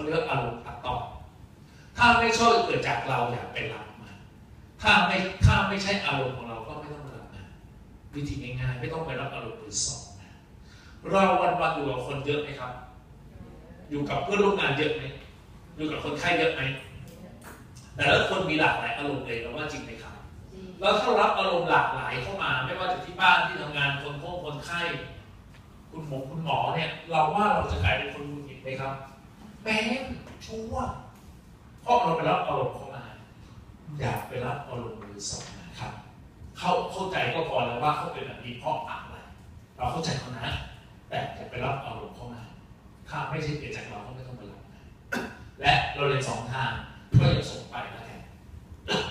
เขาเรียกอารมณ์ตัดต่อ ถ้าไม่ชอบเกิดจากเราอยากไปรับมาถ้าไม่ถ้าไม่ใช่อารมณ์ของเราก็ไม่ต้องมารับมาวิธีง่ายๆไม่ต้องไปรับอารมณ์มือสองนะเราวันๆอยู่กับคนเยอะไหมครับ อยู่กับเพื่อนร่วมงานเยอะไหมอยู่กับคนไข้เยอะไหมแต่ละคนมีหลากหลายอารมณ์เลยเราว่าจริงไหมครับแล้วถ้ารับอารมณ์หลากหลายเข้ามา ไม่ว่าจะที่บ้านที่ทำงานคนโค้งคนไข้ คุณหมอคุณหมอเนี่ย เราว่าเราจะกลายเป็นคนหงุดหงิดไหมครับ เป็นชัวร์เพราะเราไปรับอารมณ์เข้ามา อยากไปรับอารมณ์มือสองนะครับเขาเข้าใจก็พอแล้วว่าเขาเป็นแบบนี้เพราะอะไรเราเข้าใจเขานะ แต่อย่าไปรับอารมณ์เข้ามา ถ้าไม่ใช่เกิดจากเราก็ไม่ต้องไปรับนะและเราเรียนสองทางก็อย่าส่งไปแล้วกัน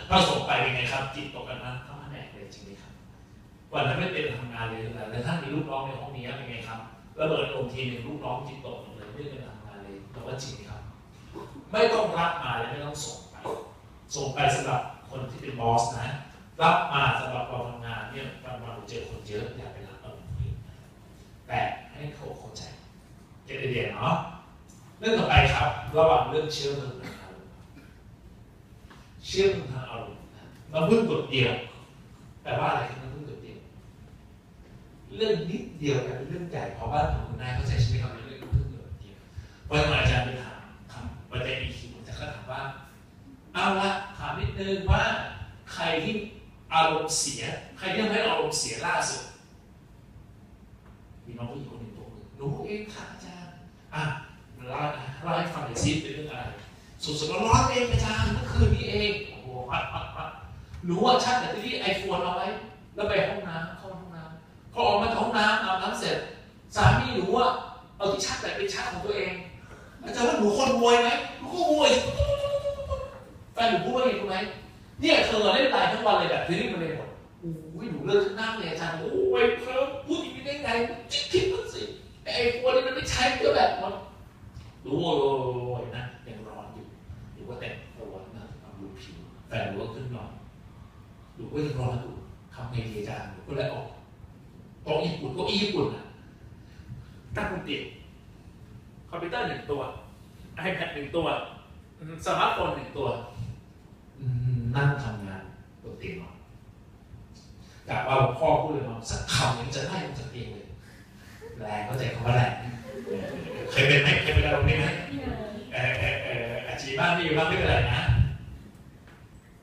ถ้าส่งไปเป็นไงครับ จิตตกกันนะเข้ามาแหนกเลยจริงไหมครับวันนั้นไม่เป็นทำงานเลยแต่แล้วถ้ามีลูกน้องในห้องนี้เป็นไงครับระเบิดลงทีหนึ่งลูกน้องจิตตกหมดเลยไม่เป็นทำ งานเลยเราว่าจริงครับ ไม่ต้องรับมาและไม่ต้องส่งไป ส่งไปสำหรับคนที่เป็นบอสนะ รับมาสำหรับเราทำงานเนี่ยวันวันเราเจอคนเยอะอย่าไปรับอารมณ์นี้นแต่ให้เขาเข้าใจเก็ตเดียเนาะเรื่องต่อไปครับ ระหว่างเรื่องเชื่อมือทางอารมณ์เชื่อมือทางอารมณ์มันพึ่งกดเดียวแปลว่าอะไรครับมันพึ่งกดเดียว เรื่องนิดเดียวแต่เป็นเรื่องใหญ่เพราะว่าคุณนายเข้าใจใช่ไหมครับเรื่อง วันอาจารย์ไปถามครับวันนี้อีกทีผมจะก็ถามว่า เอาละถามนิดนึงว่าใครที่อารมณ์เสีย ใครที่ทำให้อารมณ์เสียล่าสุด มีน้องผู้หญิงคนหนึ่งตัวหนึ่งหนูเองค่ะอาจารย์อะเล่าเล่าให้ฟังหน่อยซิเป็นเรื่องอะไรสุดๆร้อนเองอาจารย์เมื่อคืนนี้เองโอ้โหปัดปัดปัดหนูว่าชัดแต่ที่ไอโฟนเอาไว้ แล้วไปห้องน้ำเข้าห้องน้ำพอออกมาจากห้องน้ำอาบน้ำเสร็จ สามีหนูว่าเอาที่ชัดแต่เป็นชัดของตัวเอง อาจารย์ว่าหนูคนรวยไหมหนูก็รวยแฟนหนูพูดว่าไงรู้ไหมเนี่ยเธอเล่นไลน์ทั้งวันเลยแบบทีนี้มันเลยหมดโอ้ยหนูเลิกข้างหน้าเลยอาจารย์โอ้ยเธอพูดอย่างนี้ได้ไงคิดคิดมันสิไอ้พวกนี้มันไม่ใช่ก็แบบมันรู้โวยนะยังร้อนอยู่หรือว่าแต่งตัวนะเอาดูผิวแฟนหนูก็ขึ้นนอนหนูก็ยังร้อนอยู่ทำไงดีอาจารย์หนูก็เลยออกโต๊ะญี่ปุ่นก็อีญี่ปุ่นอะตั้งบนเตียง คอมพิวเตอร์หนึ่งตัวไอแพดหนึ่งตัวสมาร์ทโฟนหนึ่งตัว อืมนั่งทำงานบนเตียงนอนกะว่าพ่อพูดเลยว่าสักคำยังจะไล่ลงจากเตียงเลยแรงเข้าใจคำว่าแรงเคยเป็นไหมเคยเป็นอารมณ์นี้ไหมเออเออเอออาชีพบ้านไม่อยู่บ้านไม่เป็นไรนะ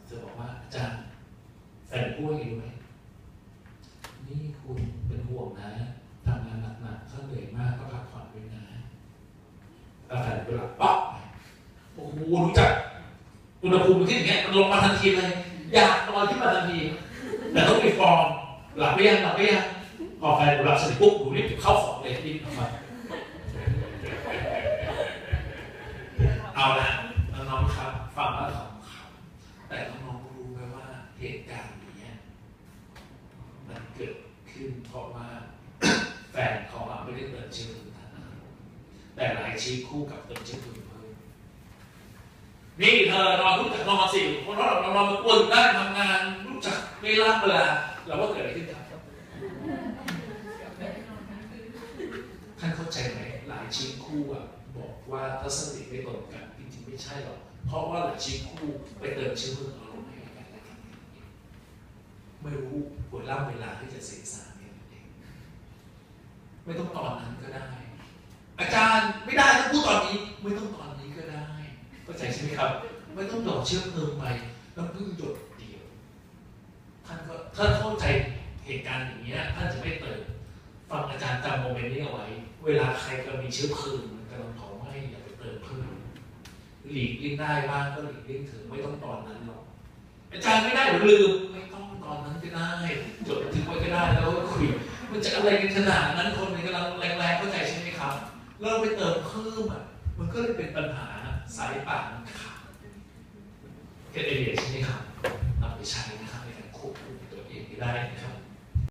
จะบอกว่าอาจารย์แฟนพูดอย่างนี้รู้ไหมนี่คุณเป็นห่วงนะทำงานหนักๆถ้าเหนื่อยมากก็พักผ่อนด้วยนะ แล้วแฟนก็หลับป๊อกโอ้โหรู้จักอุณหภูมิที่อย่างเงี้ยมันลงมาทันทีเลย อยากนอนที่มาทันที แต่ต้องมีฟอร์มหลับไปยังหลับไปยังพอแฟนหลับเสร็จปุ๊บหนูรีบเข้าของเลยรีบออกมเอาละน้องๆครับฟังแล้วขำๆแต่น้องๆรู้ไหมว่าเหตุการณ์นี้มันเกิดขึ้นเพราะว่าแฟนเขาอะไม่ได้เปิดชื่อม แต่หลายชีวิตคู่กับเปิดชื่อพื้นเพิ่มนี่เธอนอนรู้จักนอนสิคนเราเรานอนมาปวนได้ทำงานรู้จักเวลาเวลาเราว่าเกิดอะไรขึ้นครับท่านเข้าใจไหมหลายชีวิตคู่อะบอกว่าทัศนคติไม่ตรงกันจริงๆไม่ใช่หรอกเพราะว่าหลายชีวิตคู่ไปเติมเชื้อเพลิงอารมณ์ให้กันและกันไม่รู้เวลาเวลาที่จะเสื่อสารเนี่ยเองไม่ต้องตอนนั้นก็ได้ อาจารย์ไม่ได้ต้องพูดตอนนี้ไม่ต้องตอนนี้ก็ได้เข้าใจใช่ไหมครับ ไม่ต้องหยอดเชื้อเพลิงไปน้ำพึ่งหยดเดียวท่านก็ถ้าเข้าใจเหตุการณ์อย่างนี้ยท่านจะไม่เติมฟังอาจารย์จำโมเมนต์นี้เอาไว้ เวลาใครกำลังมีเชื้อเพลิงมันกำลังเผาไหม้อย่าไปเติมเพิ่มหลีกเลี่ยงได้บ้างก็หลีกเลี่ยงเถึงไม่ต้องตอนนั้นหรอกอาจารย์ไม่ได้เดี๋ยวลืมไม่ต้องตอนนั้นก็ได้จดบันทึกไว้ก็ได้แล้วก็คุยมันจะอะไรกันขนาดนั้นคนมันกำลังแรงๆเข้าใจใช่ไหมครับแล้ว เราไปเติมเพิ่มอะมันก็เลยเป็นปัญหาสายป่านขาดเก็ตไอเดียใช่ไหมครับนำไปใช้นะครับในการควบคุมตัวเองได้นะครับ